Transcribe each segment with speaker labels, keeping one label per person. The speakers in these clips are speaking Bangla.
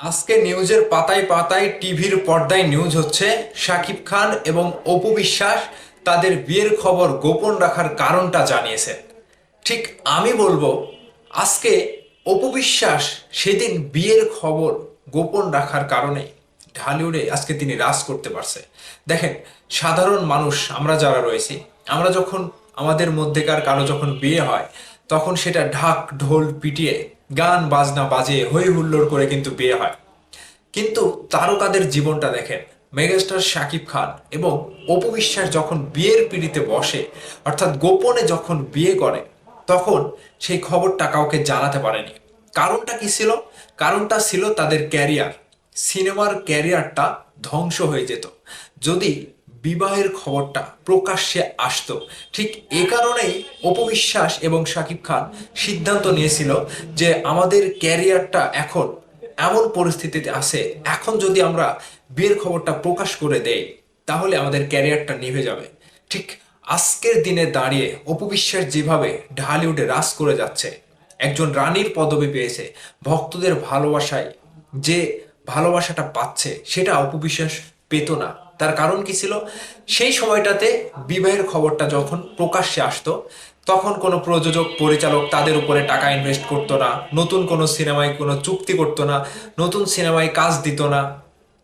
Speaker 1: আজকে নিউজের পাতায় পাতায় টিভির পর্দায় নিউজ হচ্ছে, শাকিব খান এবং অপু বিশ্বাস তাদের বিয়ের খবর গোপন রাখার কারণটা জানিয়েছেন ঠিক আমি বলব, আজকে অপু বিশ্বাস সেদিন বিয়ের খবর গোপন রাখার কারণে ঢালিউডে আজকে তিনি রাজ করতে পারছে। দেখেন, সাধারণ মানুষ, আমরা যারা রয়েছি, আমরা যখন আমাদের মধ্যেকার কারও যখন বিয়ে হয়, তখন সেটা ঢাক, ঢোল পিটিয়ে গান, বাজনা বাজে হই হুল্লোড় করে কিন্তু বিয়ে হয়। কিন্তু তারকাদের জীবনটা দেখেন, মেগাস্টার শাকিব খান এবং অপু বিশ্বাস যখন বিয়ের পিড়িতে বসে, অর্থাৎ গোপনে যখন বিয়ে করে, তখন সেই খবরটা কাউকে জানাতে পারেনি। কারণটা কি ছিল? কারণটা ছিল তাদের ক্যারিয়ার। সিনেমার ক্যারিয়ারটা ধ্বংস হয়ে যেত। যদি বিবাহের খবরটা প্রকাশ্যে আসতো। ঠিক এ কারণেই অপবিশ্বাস এবং শাকিব খান সিদ্ধান্ত নিয়েছিল যে আমাদের ক্যারিয়ারটা এখন এমন পরিস্থিতিতে আছে, এখন যদি আমরা বিয়ের খবরটা প্রকাশ করে দেই, তাহলে আমাদের ক্যারিয়ারটা নিভে যাবে। ঠিক আজকের দিনে দাঁড়িয়ে অপবিশ্বাস যেভাবে ঢালিউডে রাজ করে যাচ্ছে, একজন রানীর পদবি পেয়েছে, ভক্তদের ভালোবাসায় যে ভালোবাসাটা পাচ্ছে, সেটা অপবিশ্বাস পেত না। তার কারণ কি ছিল? সেই সময়টাতে বিবাহের খবরটা যখন প্রকাশ্যে আসতো, তখন কোনো প্রযোজক, পরিচালক তাদের উপরে টাকা ইনভেস্ট করতো না, নতুন কোনো সিনেমায় কোনো চুক্তি করতো না, নতুন সিনেমায় কাজ দিত না।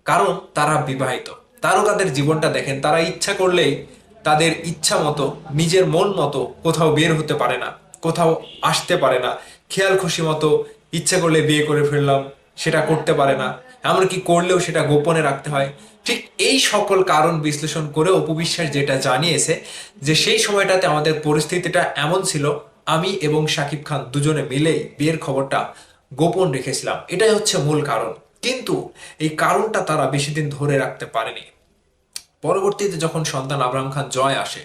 Speaker 1: কারণ তারা বিবাহিত। তারকাদের জীবনটা দেখেন, তারা ইচ্ছা করলেই তাদের ইচ্ছা মতো, নিজের মন মতো কোথাও বের হতে পারে না, কোথাও আসতে পারে না। খেয়াল খুশি মতো ইচ্ছা করলে বিয়ে করে ফেললাম, সেটা করতে পারে না। এমনকি করলেও সেটা গোপনে রাখতে হয়। ঠিক এই সকল কারণ বিশ্লেষণ করে অপবিশ্বাস যেটা জানিয়েছে যে সেই সময়টাতে আমাদের পরিস্থিতিটা এমন ছিল, আমি এবং শাকিব খান দুজনে মিলেই বিয়ের খবরটা গোপন রেখেছিলাম। এটাই হচ্ছে মূল কারণ। কিন্তু এই কারণটা তারা বেশি দিন ধরে রাখতে পারেনি। পরবর্তীতে যখন সন্তান আবরাম খান জয় আসে,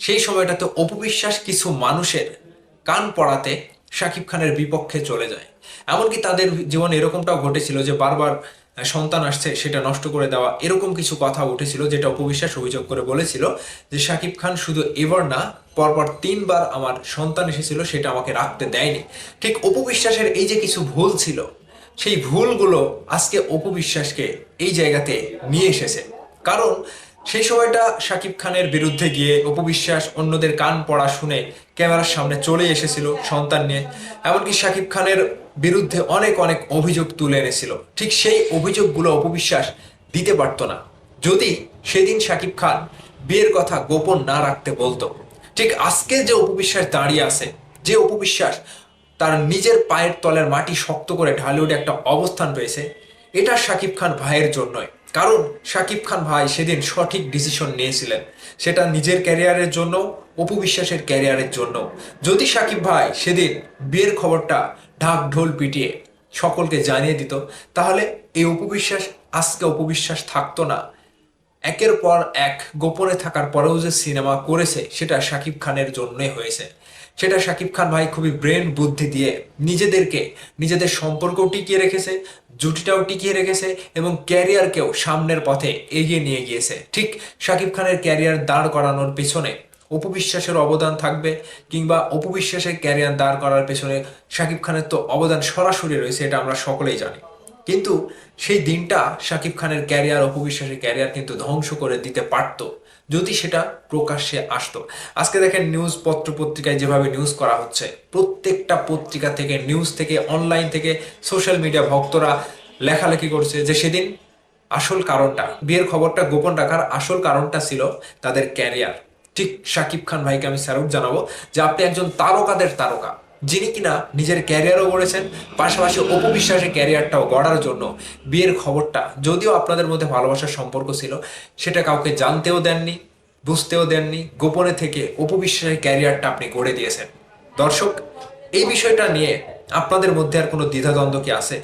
Speaker 1: সেই সময়টাতে অপবিশ্বাস কিছু মানুষের কান পড়াতে শাকিব খানের বিপক্ষে চলে যায়। এমনকি তাদের জীবনে এরকমটাও ঘটেছিল যে বারবার সন্তান আসছে, সেটা নষ্ট করে দেওয়া, এরকম কিছু কথা উঠেছিল যেটা অপবিশ্বাস অভিযোগ করে বলেছিল যে শাকিব খান শুধু এবার না, পরপর তিনবার আমার সন্তান এসেছিল, সেটা আমাকে রাখতে দেয়নি। ঠিক অপবিশ্বাসের এই যে কিছু ভুল ছিল, সেই ভুলগুলো আজকে অপবিশ্বাসকে এই জায়গাতে নিয়ে এসেছে। কারণ সেই সময়টা শাকিব খানের বিরুদ্ধে গিয়ে অপবিশ্বাস, অন্যদের কান পড়া শুনে ক্যামেরার সামনে চলে এসেছিল সন্তান নিয়ে। এমনকি শাকিব খানের বিরুদ্ধে অনেক অনেক অভিযোগ তুলে এনেছিল। ঠিক সেই অভিযোগগুলো অপবিশ্বাস দিতে পারতো না। যদি সেদিন শাকিব খান বিয়ের কথা গোপন না রাখতে বলতো, ঠিক আজকে যে অপবিশ্বাস দাঁড়িয়ে আছে, যে অপবিশ্বাস তার নিজের পায়ের তলের মাটি শক্ত করে ঢালিউডে একটা অবস্থান রয়েছে, এটা শাকিব খান ভাইয়ের জন্যই। কারণ সাকিব খান ভাই সেদিন সঠিক ডিসিশন নিয়েছিলেন। সেটা নিজের ক্যারিয়ারের জন্য, অপু বিশ্বাসের ক্যারিয়ারের জন্য। যদি সাকিব ভাই সেদিন বিয়ের খবরটা ঢাক ঢোল পিটিয়ে সকলকে জানিয়ে দিত, তাহলে এই অপবিশ্বাস আজকে অপবিশ্বাস থাকতো না। একের পর এক গোপনে থাকার পরেও যে সিনেমা করেছে, সেটা শাকিব খানের জন্যই হয়েছে। সেটা শাকিব খান ভাই খুবই ব্রেন বুদ্ধি দিয়ে নিজেদেরকে, নিজেদের সম্পর্কও টিকিয়ে রেখেছে, জুটিটাও টিকিয়ে রেখেছে এবং ক্যারিয়ারকেও সামনের পথে এগিয়ে নিয়ে গিয়েছে। ঠিক শাকিব খানের ক্যারিয়ার দাঁড় করানোর পেছনে অপবিশ্বাসের অবদান থাকবে কিংবা অপবিশ্বাসের ক্যারিয়ার দাঁড় করার পেছনে শাকিব খানের তো অবদান সরাসরি রয়েছে, এটা আমরা সকলেই জানি। কিন্তু সেই দিনটা শাকিব খানের ক্যারিয়ার, অপবিশ্বাসের ক্যারিয়ার কিন্তু ধ্বংস করে দিতে পারত যদি সেটা প্রকাশ্যে আসতো। আজকে দেখেন নিউজ পত্র পত্রিকায় যেভাবে নিউজ করা হচ্ছে, প্রত্যেকটা পত্রিকা থেকে নিউজ থেকে অনলাইন থেকে সোশ্যাল মিডিয়া ভক্তরা লেখালেখি করছে যে সেদিন আসল কারণটা, বিয়ের খবরটা গোপন রাখার আসল কারণটা ছিল তাদের ক্যারিয়ার। ঠিক শাকিব খান ভাইকে আমি স্যালুট জানাব যে আপনি একজন তারকাদের তারকা। যিনি কিনা নিজের ক্যারিয়ারও গড়েছেন, পাশাপাশি অপবিশ্বাসের ক্যারিয়ারটাও গড়ার জন্য বিয়ের খবরটা যদিও আপনাদের মধ্যে ভালোবাসার সম্পর্ক ছিল, সেটা কাউকে জানতেও দেননি, বুঝতেও দেননি, গোপনে থেকে অপবিশ্বাসের ক্যারিয়ারটা আপনি গড়ে দিয়েছেন। দর্শক, এই বিষয়টা নিয়ে আপনাদের মধ্যে আর কোনো দ্বিধাদ্বন্দ্ব কি আছে?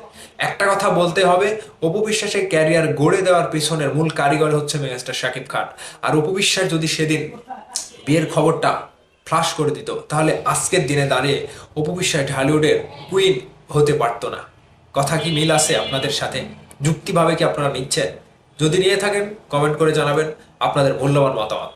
Speaker 1: একটা কথা বলতে হবে অপবিশ্বাসের ক্যারিয়ার গড়ে দেওয়ার পিছনের মূল কারিগর হচ্ছে মেগাস্টার শাকিব খান। আর অপবিশ্বাস যদি সেদিন বিয়ের খবরটা ফ্লাশ করে দিত। তাহলে আজকের দিনে দাঁড়িয়ে অপবিশ্বাস ঢালিউডের কুইন হতে পারত না। কথা কি মিল আছে আপনাদের সাথে? যুক্তিভাবে কি আপনারা নিচ্ছেন? যদি নিয়ে থাকেন কমেন্ট করে জানাবেন আপনাদের মূল্যবান মতামত।